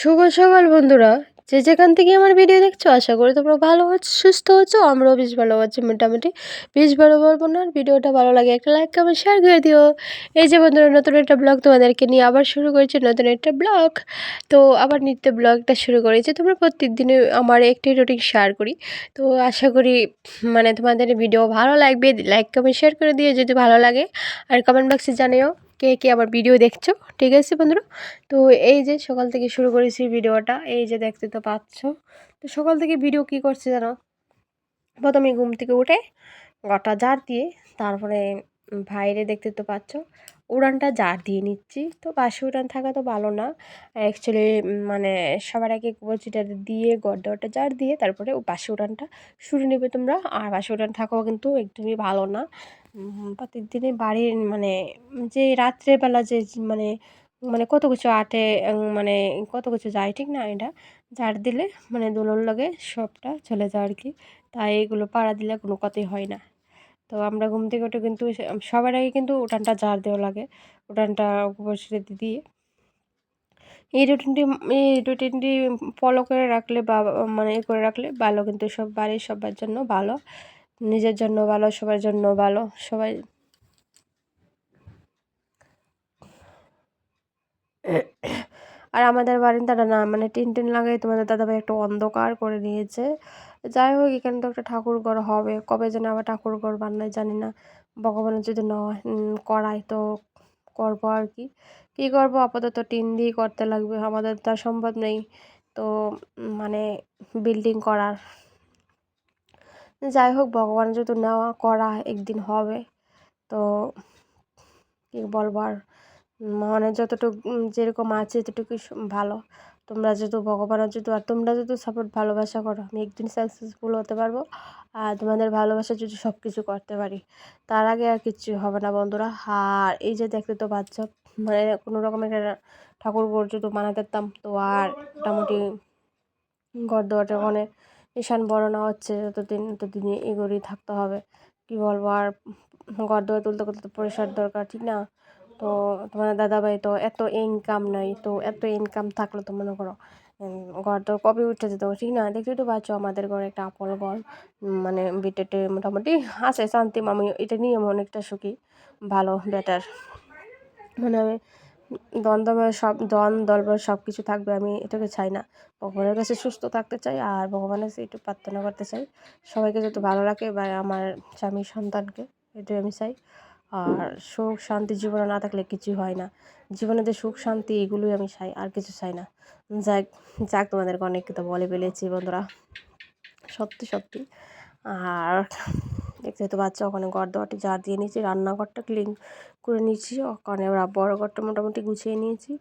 শুভ সকাল বন্ধুরা। যে যেখান থেকে আমার ভিডিও দেখছ, আশা করি তোমরা ভালো হচ্ছে সুস্থ হচ্ছো আমরাও বেশ ভালো আছি মোটামুটি। বেশ ভালো বলব না, ভিডিওটা ভালো লাগে একটা লাইক কমেন্ট শেয়ার করে দিও। এই যে বন্ধুরা, নতুন একটা ব্লগ তোমাদেরকে নিয়ে আবার শুরু করেছি, নতুন একটা ব্লগ তো আবার নিত্য ব্লগটা শুরু করেছি। তোমরা প্রত্যেক দিনে আমার একটি রুটিন শেয়ার করি। তো আশা করি মানে তোমাদের ভিডিও ভালো লাগবে। লাইক কমেন্ট শেয়ার করে দিও যদি ভালো লাগে। আর কমেন্ট বক্সে জানিও। কে কে আবার ভিডিও দেখছ? ঠিক আছে বন্ধুরা? তো এই যে সকাল থেকে শুরু করেছি ভিডিওটা, এই যে দেখতে তো পাচ্ছ। তো সকাল থেকে ভিডিও কি করছে জানো? প্রথমে ঘুম থেকে উঠে গটা জার দিয়ে তারপরে ভাইরে দেখতে তো পাচ্ছ, উড়ানটা জার দিয়ে নিচ্ছি। তো বাসি উড়ান থাকা তো ভালো না। অ্যাকচুয়ালি মানে সবার আগে কচিটা দিয়ে গড্ডাটা জার দিয়ে তারপরে বাসি উড়ানটা শুরু নেবে তোমরা। আর বাসি উড়ান থাকাও কিন্তু একদমই ভালো না। প্রত্যেক দিনে বাড়ির মানে যে রাত্রেবেলা যে মানে মানে কত কিছু আটে মানে কত কিছু যায়, ঠিক না এটা? ঝাড় দিলে মানে দোলন লাগে, সবটা চলে যায় আর কি তাই এগুলো পাড়া দিলে কোনো কথাই হয় না। তো আমরা ঘুম থেকে উঠে কিন্তু সবার আগে কিন্তু উঠানটা ঝাড় দেওয়া লাগে। উঠানটা বসে দিয়ে। এই রুটিনটি এই রুটিনটি ফলো করে রাখলে বা মানে করে রাখলে ভালো, কিন্তু সব বাড়ির সবার জন্য ভালো। নিজের জন্য ভালো, সবার জন্য ভালো, সবাই। আর আমাদের বারিন্দাটা না মানে টিন টিন লাগাই তোমাদের দাদাভাই একটা অন্ধকার করে নিয়েছে। যাই হোক, এখানে তো একটা ঠাকুর ঘর হবে। কবে যেন আবার ঠাকুর ঘর বানায় জানি না। ভগবানের যদি ন করায় তো করব আর কি। কী করব? আপাতত টিন দিয়ে করতে লাগবে। আমাদের তো সম্ভব নেই। তো মানে বিল্ডিং করার। যাই হোক ভগবান যদি নেওয়া করা একদিন হবে, তো কী বলব আর? মানে যতটুকু যেরকম আছে ততটুকুই ভালো। তোমরা যেহেতু ভগবানের যেহেতু আর তোমরা যেহেতু সাপোর্ট ভালোবাসা করো, আমি একদিন সাকসেসফুল হতে পারব। আর তোমাদের ভালোবাসা যদি সব কিছু করতে পারি, তার আগে আর কিচ্ছু হবে না বন্ধুরা। আর এই যে দেখতে তো বাচ্চা মানে কোনো রকমের ঠাকুর ঘর যদি বানাতেতাম তো আর মোটামুটি ঘর দোয়াটা ওখানে ঈশান বড় না হচ্ছে ততদিন ততদিন এগোরেই থাকতে হবে। কি বলব? আর ঘর দোয়া তুলতে করতে তো পয়সার দরকার, ঠিক না? তো তোমার দাদাভাই তো এত ইনকাম নাই, তো এত ইনকাম থাকল তো মনে করো ঘর তো কবে উঠে যেত, ঠিক না? দেখতে তো পাচ্ছ আমাদের ঘরে একটা আপল ঘর মানে বিটেটে মোটামুটি আছে, শান্তি আমি এটা নিয়ে অনেকটা সুখী, ভালো বেটার মানে আমি দ্বন্দ্ব সব দন দলবল সব কিছু থাকবে, আমি এটাকে চাই না। ভগবানের কাছে সুস্থ থাকতে চাই আর ভগবানের কাছে একটু প্রার্থনা করতে চাই। সবাইকে যত ভালো রাখে বা আমার স্বামী সন্তানকে, এটাই আমি চাই। আর সুখ, শান্তি জীবনে না থাকলে কিছুই হয় না। জীবনে যে সুখ, শান্তি, এগুলোই আমি চাই, আর কিছু চাই না। যাক যাক, তোমাদেরকে অনেক কিছু বলে ফেলেছি, বন্ধুরা। সত্যি সত্যি। আর দেখতে তো বাচ্চা ওখানে ঘর দোয়াটি দিয়ে নিয়েছি, রান্নাঘরটা ক্লিন করে নিয়েছি। কারণ ওরা বড় ঘরটা মোটামুটি গুছিয়ে নিয়েছি।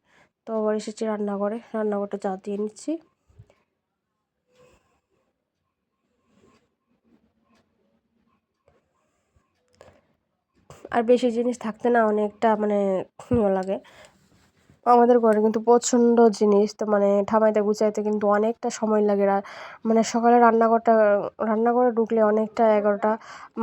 তো আবার এসেছি রান্নাঘরে। রান্নাঘরটা চা দিয়ে নিচ্ছি। আর বেশি জিনিস থাকতে না অনেকটা মানে লাগে। আমাদের ঘরে কিন্তু প্রচণ্ড জিনিস, তো মানে ঠামাইতে গুছাইতে কিন্তু অনেকটা সময় লাগে মানে সকালে রান্নাঘরটা, রান্নাঘরে ঢুকলে অনেকটা এগারোটা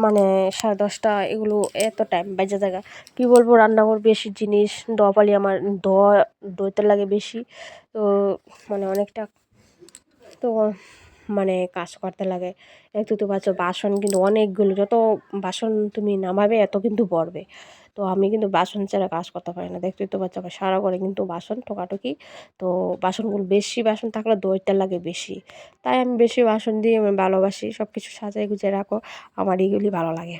মানে সাড়ে দশটা, এগুলো এত টাইম বেজে থাকা। কী বলব, রান্নাঘর বেশি জিনিস দোয়া পালি আমার দোয়া দইতে লাগে বেশি, তো মানে অনেকটা, তো মানে কাজ করতে লাগে। একটু তো পাচ্ছ বাসন কিন্তু অনেকগুলো, যত বাসন তুমি নামাবে এত কিন্তু পড়বে। তো আমি কিন্তু বাসন ছাড়া কাজ করতে পারি না। দেখতেই তো পাচ্ছ সারা করে কিন্তু বাসন টোকাটুকি তো বাসনগুলো বেশি বাসন থাকলে দইটা লাগে বেশি। তাই আমি বেশি বাসন দিয়ে আমি ভালোবাসি। সব কিছু সাজাই গুছিয়ে রাখো। আমার এগুলি ভালো লাগে।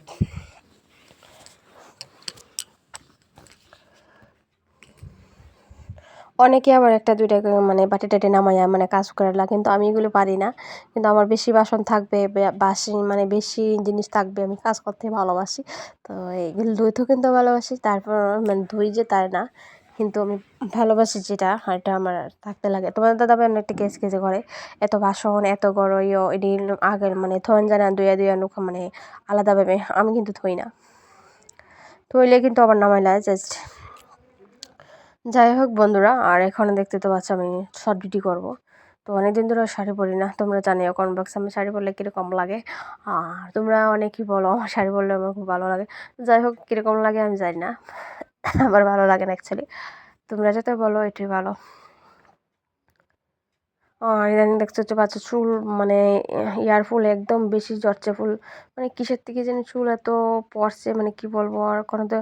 অনেকে আবার একটা, দুইটা মানে বাটি টাটি নামাইয়া মানে কাজ করে কিন্তু আমি এগুলো পারি না। কিন্তু আমার বেশি বাসন থাকবে বাসি মানে বেশি জিনিস থাকবে, আমি কাজ করতে ভালোবাসি। তো এগুলো ধুইতেও কিন্তু ভালোবাসি, তারপর মানে ধুই যে তাই না, কিন্তু আমি ভালোবাসি যেটা, এটা আমার থাকতে লাগে। তোমাদের দাদা ভাই একটা কেস কেসে করে, এত বাসন, এত গড় ইয়ে এটি আগের মানে থন জানা দুয়া দুয়া নুখা মানে আলাদাভাবে আমি কিন্তু থই না। থইলে কিন্তু আবার নামাইলা জাস্ট যাই হোক বন্ধুরা, আর এখানে দেখতে তো পাচ্ছ আমি শর্ট ভিডিও করব। তো অনেক দিন ধরে শাড়ি পরি না, তোমরা জানিও কমেন্ট বক্সে আমি শাড়ি পরলে কীরকম লাগে। আর তোমরা অনেকই বলো আমার শাড়ি পরলে আমার খুব ভালো লাগে। যাই হোক, কীরকম লাগে আমি জানি না, আমার ভালো লাগে না অ্যাকচুয়ালি তোমরা যাতে বলো, এটাই ভালো। আর ইদানিং দেখতে হচ্ছে বাচ্চা চুল মানে ফুল একদম বেশি ঝরছে ফুল মানে কিসের থেকে যেন চুল এত পড়ছে মানে কি বলব? আর কোনো তো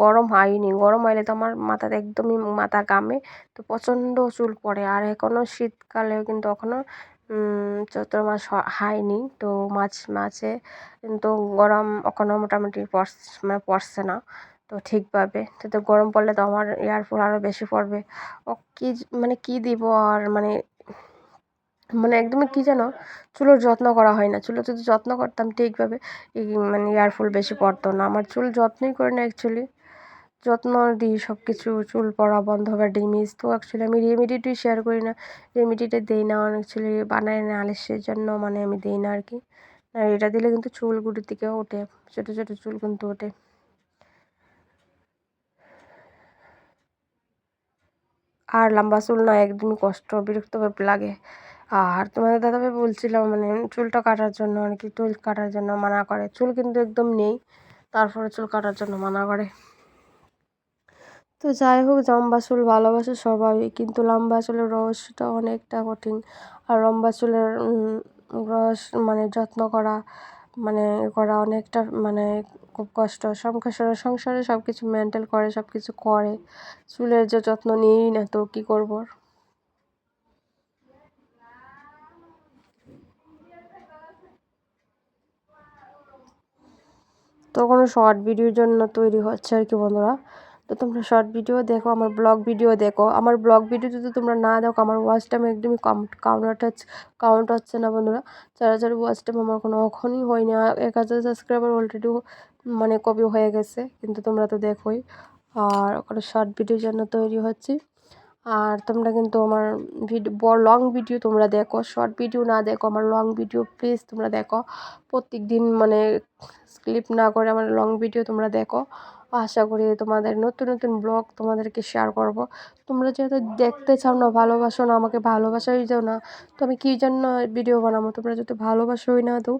গরম হয়নি। গরম হইলে তো আমার মাথাতে একদমই মাথা গামে তো প্রচণ্ড চুল পড়ে। আর এখনও শীতকালে কিন্তু এখনও চৈত্র মাস হয়নি। তো মাছ মাছে কিন্তু গরম এখনও মোটামুটি পড়ছে মানে পড়ছে না, তো ঠিকভাবে। তো গরম পড়লে তো আমার ফল আরও বেশি পড়বে। ও কী মানে কী দিব? আর মানে মানে একদমই কী যেন চুলের যত্ন করা হয় না। চুলের যদি যত্ন করতাম ঠিকভাবে মানে এয়ারফল বেশি পড়তো না। আমার চুল যত্নই করি না অ্যাকচুয়ালি যত্ন দিই সব কিছু চুল পড়া বন্ধ হবে ডিমিজ তো অ্যাকচুয়ালি আমি রেমিডিটাই শেয়ার করি না। রেমিডিটা দিই না অ্যাকচুয়ালি বানাই না আলিশের জন্য মানে আমি দিই না আর কি আর এটা দিলে কিন্তু চুলগুলির দিকে ওঠে, ছোটো ছোটো চুল কিন্তু ওঠে। আর লম্বা চুল না একদমই কষ্ট, বিরক্ত লাগে। আর তোমাদের দাদাভাই বলছিলাম মানে চুলটা কাটার জন্য আর কি চুল কাটার জন্য মানা করে। চুল কিন্তু একদম নেই, তারপরে চুল কাটার জন্য মানা করে। তো যাই হোক, লম্বা চুল ভালোবাসে সবাই, কিন্তু লম্বা চুলের রহস্যটা অনেকটা কঠিন। আর লম্বা চুলের রস মানে যত্ন করা মানে করা অনেকটা মানে খুব কষ্ট। সংসারে সংসারে সব কিছু মেনটেন করে সব কিছু করে। চুলের যে যত্ন নিয়েই না তো কী করব? তো কোনো শর্ট ভিডিওর জন্য তৈরি হচ্ছে আর কি বন্ধুরা। তো তোমরা শর্ট ভিডিও দেখো, আমার ব্লগ ভিডিও দেখো। আমার ব্লগ ভিডিও যদি তোমরা না দেখো, আমার ওয়াচ টাইম একদমই কাউন্ট কাউন্ট হচ্ছে না বন্ধুরা। চার হাজার ওয়াচ টাইম আমার কোনো কখনই হয়নি এক হাজার সাবস্ক্রাইবার অলরেডি মানে কপি হয়ে গেছে, কিন্তু তোমরা তো দেখোই। আর ওখানে শর্ট ভিডিওর জন্য তৈরি হচ্ছে। আর তোমরা কিন্তু আমার ভিডিও লং ভিডিও তোমরা দেখো শর্ট ভিডিও না দেখো, আমার লং ভিডিও প্লিজ তোমরা দেখো। প্রত্যেক দিন মানে স্ক্লিপ না করে আমার লং ভিডিও তোমরা দেখো। আশা করি তোমাদের নতুন নতুন ব্লগ তোমাদেরকে শেয়ার করব। তোমরা যেহেতু দেখতে চাও না, ভালোবাসো না, আমাকে ভালোবাসাই যাও না, তো আমি কী জন্য ভিডিও বানাবো? তোমরা যদি ভালোবাসোই না তো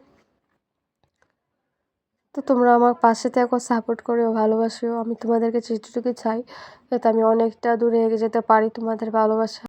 তো তোমরা আমার পাশে থেকো সাপোর্ট করেও, ভালোবাসিও। আমি তোমাদেরকে যেটুকু চাই, যাতে আমি অনেকটা দূরে এগিয়ে যেতে পারি তোমাদের ভালোবাসা।